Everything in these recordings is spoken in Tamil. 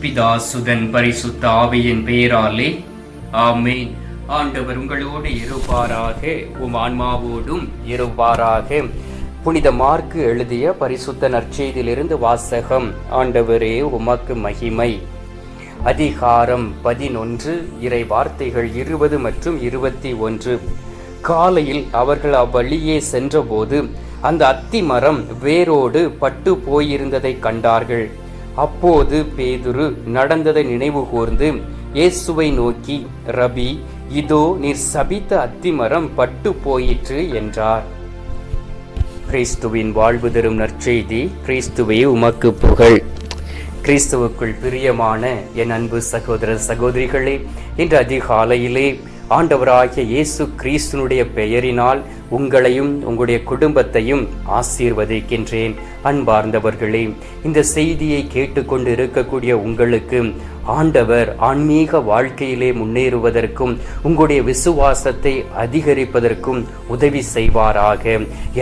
பிதா சுதன் பரிசுத்த ஆவியின் பெயராலே ஆமேன். ஆண்டவர் உங்களோடு இருப்பாராக உம் ஆன்மாவோடும் இருப்பாராக. புனித மார்க்கு எழுதிய பரிசுத்த நற்செய்தியிலிருந்து வாசகம் ஆண்டவரே உமக்கு மகிமை. அதிகாரம் பதினொன்று இறை வார்த்தைகள் இருபது மற்றும் இருபத்தி ஒன்று. காலையில் அவர்கள் அவ்வழியே சென்றபோது அந்த அத்தி மரம் வேரோடு பட்டு போயிருந்ததை கண்டார்கள். அப்போது பேதுரு நடந்ததை நினைவு கூர்ந்து இயேசுவை நோக்கி ரபி இதோ நீர் சபித்த அத்திமரம் பட்டு போயிற்று என்றார். கிறிஸ்துவின் வாழ்வு தரும் நற்செய்தி கிறிஸ்துவே உமக்கு புகழ். கிறிஸ்துவுக்குள் பிரியமான என் அன்பு சகோதர சகோதரிகளே இன்று அதிகாலையிலே ஆண்டவராகிய இயேசு கிறிஸ்துனுடைய பெயரினால் உங்களையும் உங்களுடைய குடும்பத்தையும் ஆசீர்வதிக்கின்றேன். அன்பார்ந்தவர்களே இந்த செய்தியை கேட்டுக்கொண்டு இருக்கக்கூடிய உங்களுக்கு ஆண்டவர் ஆன்மீக வாழ்க்கையிலே முன்னேறுவதற்கும் உங்களுடைய விசுவாசத்தை அதிகரிப்பதற்கும் உதவி செய்வாராக.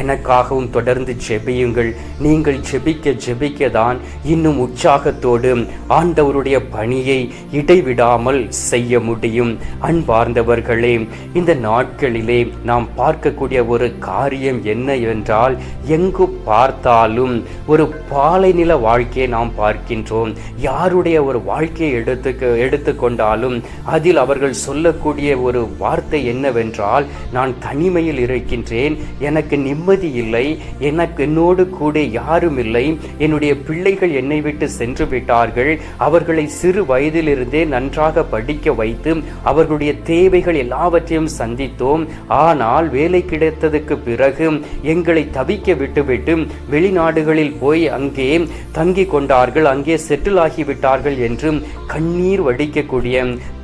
எனக்காகவும் தொடர்ந்து ஜெபியுங்கள். நீங்கள் ஜெபிக்க ஜெபிக்க தான் இன்னும் உற்சாகத்தோடு ஆண்டவருடைய பணியை இடைவிடாமல் செய்ய முடியும். அன்பார்ந்தவர்களே இந்த நாட்களிலே நாம் பார்க்கக்கூடிய ஒரு காரியம் என்ன என்றால் எங்கு பார்த்தாலும் ஒரு பாலைநில வாழ்க்கையை நாம் பார்க்கின்றோம். யாருடைய ஒரு வாழ்க்கையை எடுத்துக்க எடுத்துக்கொண்டாலும் அதில் அவர்கள் சொல்லக்கூடிய ஒரு வார்த்தை என்னவென்றால் நான் தனிமையில் இருக்கின்றேன் எனக்கு நிம்மதி இல்லை எனக்கு என்னோடு கூட யாரும் இல்லை என்னுடைய பிள்ளைகள் என்னை விட்டு சென்று விட்டார்கள் அவர்களை சிறு வயதிலிருந்தே நன்றாக படிக்க வைத்து அவர்களுடைய தேவைகள் எல்லாவற்றையும் சந்தித்தோம். ஆனால் வேலை கிடைத்ததுக்கு பிறகு எங்களை தவிக்க விட்டுவிட்டு வெளிநாடுகளில் போய் அங்கே தங்கி கொண்டார்கள். அங்கே செட்டில் ஆகிவிட்டார்கள் என்று கண்ணீர் வடிக்கக்கூடிய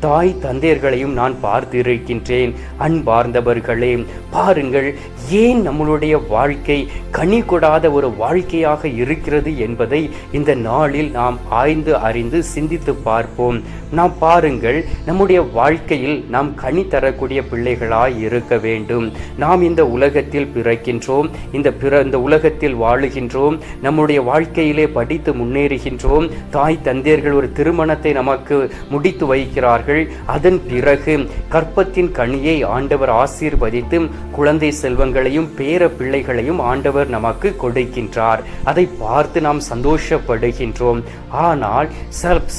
தாய் தந்தையர்களையும் நான் பார்த்திருக்கின்றேன். அன்பார்ந்தவர்களே பாருங்கள் ஏன் நம்மளுடைய வாழ்க்கை கனி கொடாத ஒரு வாழ்க்கையாக இருக்கிறது என்பதை இந்த நாளில் நாம் ஆய்ந்து அறிந்து சிந்தித்து பார்ப்போம். நாம் பாருங்கள் நம்முடைய வாழ்க்கையில் நாம் கனி தரக்கூடிய பிள்ளைகளாய் இருக்க வேண்டும். நாம் இந்த இந்த உலகத்தில் பிறக்கின்றோம். இந்த பிற இந்த உலகத்தில் வாழுகின்றோம். நம்முடைய வாழ்க்கையிலே படித்து முன்னேறுகின்றோம். தாய் தந்தையர்கள் ஒரு திருமணத்தை நமக்கு முடித்து வைக்கிறார்கள். அதன் பிறகு கற்பத்தின் கனியை ஆண்டவர் ஆசீர்வதித்து குழந்தை செல்வங்களையும் பேர பிள்ளைகளையும் ஆண்டவர் நமக்கு கொடுக்கின்றார். அதை பார்த்து நாம் சந்தோஷப்படுகின்றோம். ஆனால்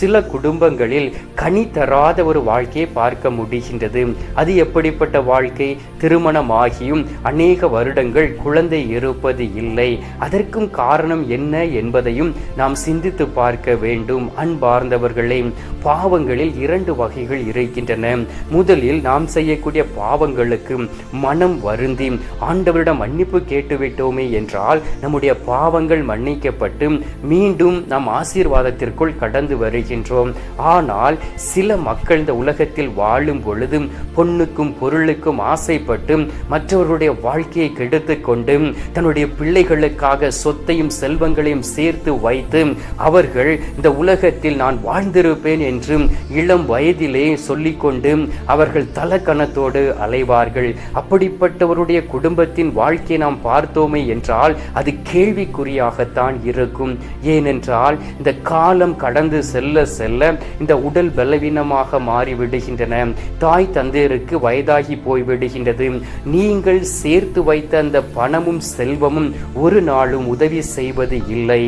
சில குடும்பங்களில் கனி தராத ஒரு வாழ்க்கையை பார்க்க முடிகின்றது. அது எப்படிப்பட்ட வாழ்க்கை? திருமணமாகியும் அநேக வருடங்கள் குழந்தை இருப்பது இல்லை. அதற்கும் காரணம் என்ன என்பதையும் நாம் சிந்தித்து பார்க்க வேண்டும். அன்பார்ந்தவர்களே பாவங்களில் இரண்டு வகைகள் இருக்கின்றன. முதலில் நாம் செய்யக்கூடிய பாவங்களுக்கு மனம் வருந்தி ஆண்டவரிடம் மன்னிப்பு கேட்டுவிட்டோமே என்றால் நம்முடைய பாவங்கள் மன்னிக்கப்பட்டு மீண்டும் நாம் ஆசீர்வாதத்திற்குள் கடந்து வருகின்றோம். ஆனால் சில மக்கள் இந்த உலகத்தில் வாழும் பொழுதும் பொண்ணுக்கும் பொருளுக்கும் ஆசைப்பட்டு மற்றவர்கள் தன்னுடைய வாழ்க்கையை கெடுத்து கொண்டு தன்னுடைய பிள்ளைகளுக்காக சொத்தையும் செல்வங்களையும் சேர்த்து வைத்து அவர்கள் இந்த உலகத்தில் நான் வாழ்ந்திருப்பேன் என்று இளம் வயதிலே சொல்லிக்கொண்டு அவர்கள் தலக்கணத்தோடு அலைவார்கள். அப்படிப்பட்டவருடைய குடும்பத்தின் வாழ்க்கையை நாம் பார்த்தோமே என்றால் அது கேள்விக்குறியாகத்தான் இருக்கும். ஏனென்றால் இந்த காலம் கடந்து செல்ல செல்ல இந்த உடல் பலவீனமாக மாறிவிடுகின்றன. தாய் தந்தையருக்கு வயதாகி போய்விடுகின்றது. நீங்கள் நீங்கள் சேர்த்து வைத்த அந்த பணமும் செல்வமும் ஒரு நாளும் உதவி செய்வது இல்லை.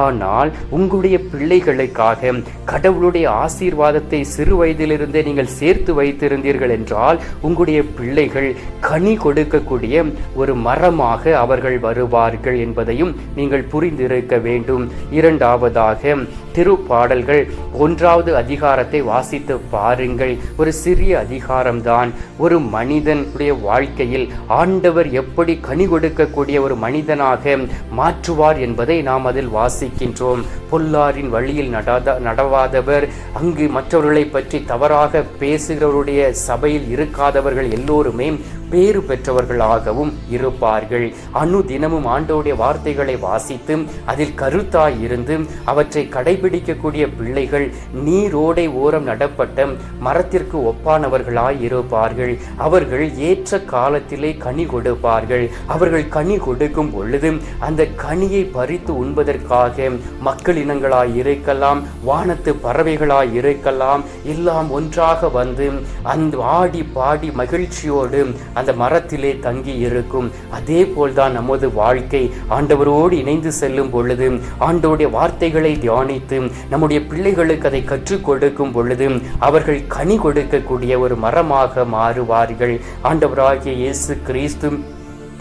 ஆனால் உங்களுடைய பிள்ளைகளுக்காக கடவுளுடைய ஆசீர்வாதத்தை சிறு வயதிலிருந்தே நீங்கள் சேர்த்து வைத்திருந்தீர்கள் என்றால் உங்களுடைய பிள்ளைகள் கனி கொடுக்கக்கூடிய ஒரு மரமாக அவர்கள் வருவார்கள் என்பதையும் நீங்கள் புரிந்திருக்க வேண்டும். இரண்டாவதாக திருப்பாடல்கள் ஒன்றாவது அதிகாரத்தை வாசித்து பாருங்கள். ஒரு சிறிய அதிகாரம்தான். ஒரு மனிதனுடைய வாழ்க்கையில் ஆண்டவர் எப்படி கனி கொடுக்கக்கூடிய ஒரு மனிதனாக மாற்றுவார் என்பதை நாம் அதில் வாசிக்கின்றோம். பொல்லாரின் வழியில் நடாத நடவாதவர் அங்கு மற்றவர்களை பற்றி தவறாக பேசுகிறவருடைய சபையில் இருக்காதவர்கள் எல்லோருமே பேறு பெற்றவர்களாகவும் இருப்பார்கள். அணு தினமும் ஆண்டோடைய வார்த்தைகளை வாசித்து அதில் கருத்தாய் இருந்து அவற்றை கடைபிடிக்கக்கூடிய பிள்ளைகள் நீரோடை ஓரம் நடப்பட்ட மரத்திற்கு ஒப்பானவர்களாய் இருப்பார்கள். அவர்கள் ஏற்ற காலத்திலே கனி கொடுப்பார்கள். அவர்கள் கனி கொடுக்கும் பொழுது அந்த கனியை பறித்து உண்பதற்காக மக்கள் இனங்களாய் இருக்கலாம் வானத்து பறவைகளாய் இருக்கலாம் எல்லாம் ஒன்றாக வந்து அந்த ஆடி பாடி மகிழ்ச்சியோடு அந்த மரத்திலே தங்கி இருக்கும். அதே போல்தான் நமது வாழ்க்கை. ஆண்டவரோடு இணைந்து செல்லும் பொழுது ஆண்டோடைய வார்த்தைகளை தியானித்து நம்முடைய பிள்ளைகளுக்கு அதை கற்றுக் கொடுக்கும் பொழுது அவர்கள் கனி கொடுக்கக்கூடிய ஒரு மரமாக மாறுவார்கள். ஆண்டவராகிய இயேசு கிறிஸ்து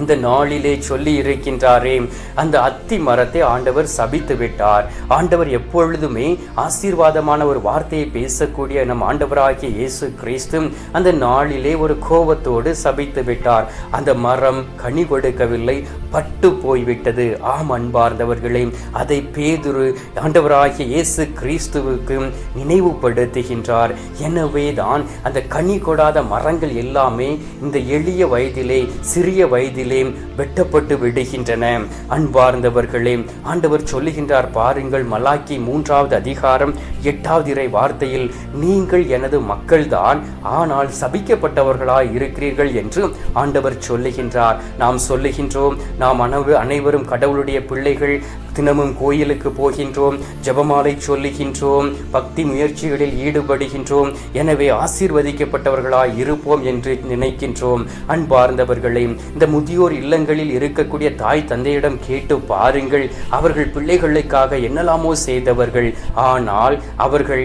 இந்த நாளிலே சொல்லி இருக்கின்றாரே. அந்த அத்தி மரத்தை ஆண்டவர் சபித்து விட்டார். ஆண்டவர் எப்பொழுதுமே ஆசீர்வாதமான ஒரு வார்த்தையை பேசக்கூடிய நம் ஆண்டவராகிய இயேசு கிறிஸ்து அந்த நாளிலே ஒரு கோபத்தோடு சபித்து விட்டார். அந்த மரம் கனி கொடுக்கவில்லை பட்டு போய்விட்டது. ஆம் அன்பார்ந்தவர்களே அதை பேதுரு ஆண்டவராகிய இயேசு கிறிஸ்துவுக்கு நினைவுபடுத்துகின்றார். எனவே தான் அந்த கனி கொடாத மரங்கள் எல்லாமே இந்த எளிய வயதிலே சிறிய வயதிலே வெட்டப்பட்டு விடுகின்றன. அன்பார்ந்தவர்களே ஆண்டவர் சொல்லுகின்றார் பாருங்கள் மலாக்கி மூன்றாவது அதிகாரம் எட்டாவது இறை வார்த்தையில் நீங்கள் எனது மக்கள்தான் ஆனால் சபிக்கப்பட்டவர்களாய் இருக்கிறீர்கள் என்று ஆண்டவர் சொல்லுகின்றார். நாம் சொல்லுகின்றோம் நாம் அனைவரும் கடவுளுடைய பிள்ளைகள் தினமும் கோயிலுக்கு போகின்றோம் ஜெபமாலை சொல்லுகின்றோம் பக்தி முயற்சிகளில் ஈடுபடுகின்றோம். எனவே ஆசீர்வதிக்கப்பட்டவர்களாய் இருப்போம் என்று நினைக்கின்றோம். அன்பார்ந்தவர்களே இந்த முதியோர் இல்லங்களில் இருக்கக்கூடிய தாய் தந்தையிடம் கேட்டு பாருங்கள். அவர்கள் பிள்ளைகளுக்காக என்னெல்லாமோ செய்தவர்கள். ஆனால் அவர்கள்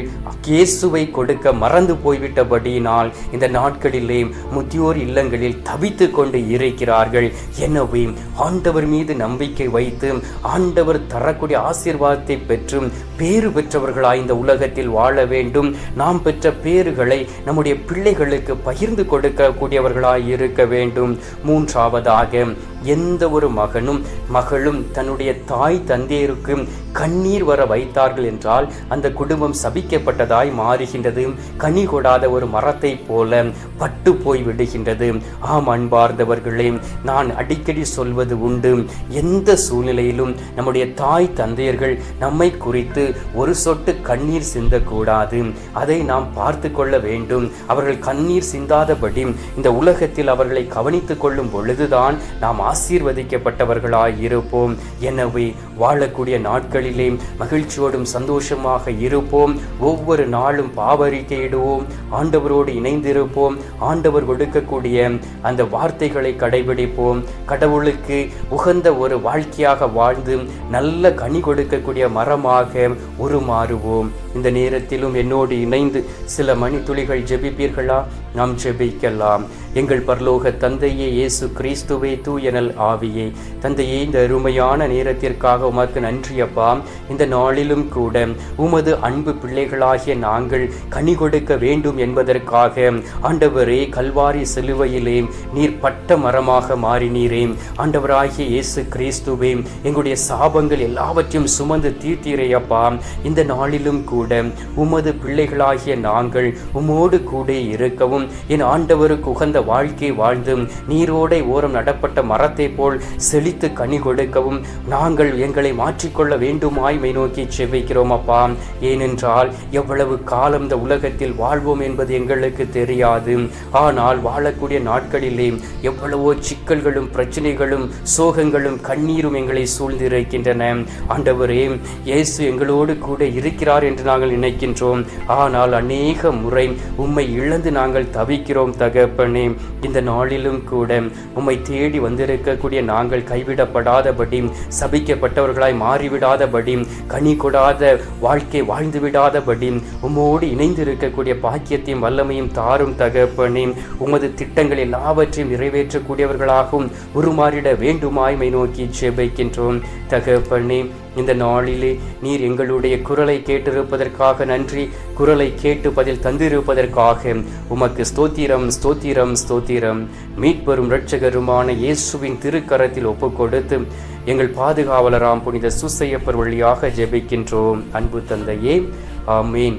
இயேசுவை கொடுக்க மறந்து போய்விட்டபடியினால் இந்த நாட்களிலே முதியோர் இல்லங்களில் தவித்து கொண்டு இருக்கிறார்கள். எனவே ஆண்டவர் மீது நம்பிக்கை வைத்து ஆண்டவர் தரக்கூடிய ஆசீர்வாதத்தை பெற்றும் பேறு பெற்றவர்களாய் இந்த உலகத்தில் வாழ வேண்டும். நாம் பெற்ற பேறுகளை நம்முடைய பிள்ளைகளுக்கு பகிர்ந்து கொடுக்கக்கூடியவர்களாய் இருக்க வேண்டும். மூன்றாவதாக எந்த ஒரு மகனும் மகளும் தன்னுடைய தாய் தந்தையருக்கு கண்ணீர் வர வைத்தார்கள் என்றால் அந்த குடும்பம் சபிக்கப்பட்டதாய் மாறுகின்றது. கனி கொடாத ஒரு மரத்தை போல பட்டு போய் விடுகின்றது. ஆம் அன்பார்ந்தவர்களே நான் அடிக்கடி சொல்வது உண்டு. எந்த சூழ்நிலையிலும் நம்முடைய தாய் தந்தையர்கள் நம்மை குறித்து ஒரு சொட்டு கண்ணீர் சிந்தக்கூடாது. அதை நாம் பார்த்து கொள்ள வேண்டும். அவர்கள் கண்ணீர் சிந்தாதபடி இந்த உலகத்தில் அவர்களை கவனித்துக் கொள்ளும் பொழுதுதான் நாம் ஆசீர்வதிக்கப்பட்டவர்களாய் இருப்போம் எனவே வாழக்கூடிய நாட்களிலே மகிழ்ச்சியோடும் சந்தோஷமாக இருப்போம். ஒவ்வொரு நாளும் பாவரிக்கையிடுவோம் ஆண்டவரோடு இணைந்திருப்போம். ஆண்டவர் கொடுக்கக்கூடிய அந்த வார்த்தைகளை கடைபிடிப்போம். கடவுளுக்கு உகந்த ஒரு வாழ்க்கையாக வாழ்ந்து நல்ல கனி கொடுக்கக்கூடிய மரமாக உருமாறுவோம். இந்த நேரத்திலும் என்னோடு இணைந்து சில மணித்துளிகள் ஜெபிப்பீர்களா? நாம் ஜெபிக்கலாம். எங்கள் பரலோக தந்தையே இயேசு கிறிஸ்துவே தூயனல் ஆவியே. தந்தையே இந்த அருமையான நேரத்திற்காக உமக்கு நன்றியப்பா. இந்த நாளிலும் கூட உமது அன்பு பிள்ளைகளாகிய நாங்கள் கனி கொடுக்க வேண்டும் என்பதற்காக ஆண்டவரே கல்வாரி சிலுவையிலே நீர் பட்ட மரமாக மாறினீரே. ஆண்டவராகிய இயேசு கிறிஸ்துவே எங்களுடைய சாபங்கள் எல்லாவற்றையும் சுமந்து தீர்த்தீரையப்பா. இந்த நாளிலும் கூட உமது பிள்ளைகளாகிய நாங்கள் உமோடு கூட இருக்கவும் என் ஆண்டவருக்கு உகந்த வாழ்க்கை வாழ்ந்தும் நீரோடை ஓரம் நடப்பட்ட மர மரத்தை போல் செழித்து கனி கொடுக்கவும் நாங்கள் எங்களை மாற்றிக்கொள்ள வேண்டுமாய் நோக்கி செவ்விக்கிறோம் அப்பா. ஏனென்றால் எவ்வளவு காலம் இந்த உலகத்தில் வாழ்வோம் என்பது எங்களுக்கு தெரியாது. ஆனால் வாழக்கூடிய நாட்களிலே எவ்வளவோ சிக்கல்களும் பிரச்சனைகளும் சோகங்களும் கண்ணீரும் எங்களை சூழ்ந்திருக்கின்றன. ஆண்டவரே இயேசு எங்களோடு கூட இருக்கிறார் என்று நாங்கள் நினைக்கின்றோம். ஆனால் அநேக முறை உம்மை இழந்து நாங்கள் தவிக்கிறோம் தகப்பனே. இந்த நாளிலும் கூட உம்மை தேடி இருக்கக்கூடிய நாங்கள் கைவிடப்படாதபடி சபிக்கப்பட்டவர்களாய் மாறிவிடாதபடி கனி கொடாத வாழ்க்கை வாழ்ந்து விடாதபடி உம்மோடு இணைந்து இருக்கக்கூடிய பாக்கியத்தையும் வல்லமையும் தாரும் தகப்பனே. உமது திட்டங்கள் எல்லாவற்றையும் நிறைவேற்றக்கூடியவர்களாகவும் உருமாறிட வேண்டுமாய்மை நோக்கி ஜெபிக்கின்றோம் தகப்பனே. இந்த நாளிலே நீர் எங்களுடைய குரலை கேட்டிருப்பதற்காக நன்றி குரலை கேட்டு பதில் தந்திருப்பதற்காக உமக்கு ஸ்தோத்திரம் ஸ்தோத்திரம் ஸ்தோத்திரம். மீட்பெரும் இரட்சகருமான இயேசுவின் திருக்கரத்தில் ஒப்புக்கொடுத்து எங்கள் பாதுகாவலராம் புனித சுசையப்பர் வழியாக ஜெபிக்கின்றோம். அன்பு தந்தையே ஆமீன்.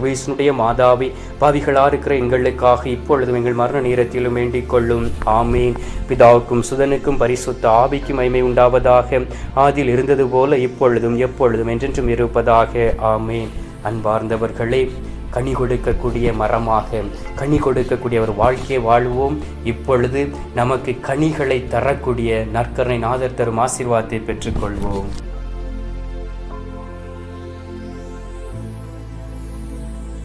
சர்வேசனுடைய மாதாவே பாவிகளா இருக்கிற எங்களுக்காக இப்பொழுதும் எங்கள் மரண நேரத்திலும் வேண்டிக் கொள்ளும். ஆமேன். பிதாவுக்கும் சுதனுக்கும் பரிசுத்த ஆவிக்கும் மைமை உண்டாவதாக ஆதில் இருந்தது போல இப்பொழுதும் எப்பொழுதும் என்றென்றும் இருப்பதாக. ஆமேன். அன்பார்ந்தவர்களே கனி கொடுக்கக்கூடிய மரமாக கனி கொடுக்கக்கூடிய ஒரு வாழ்க்கையை வாழ்வோம். இப்பொழுது நமக்கு கனிகளை தரக்கூடிய நற்கரணை நாதர் தரும் ஆசீர்வாதத்தை பெற்றுக்கொள்வோம்.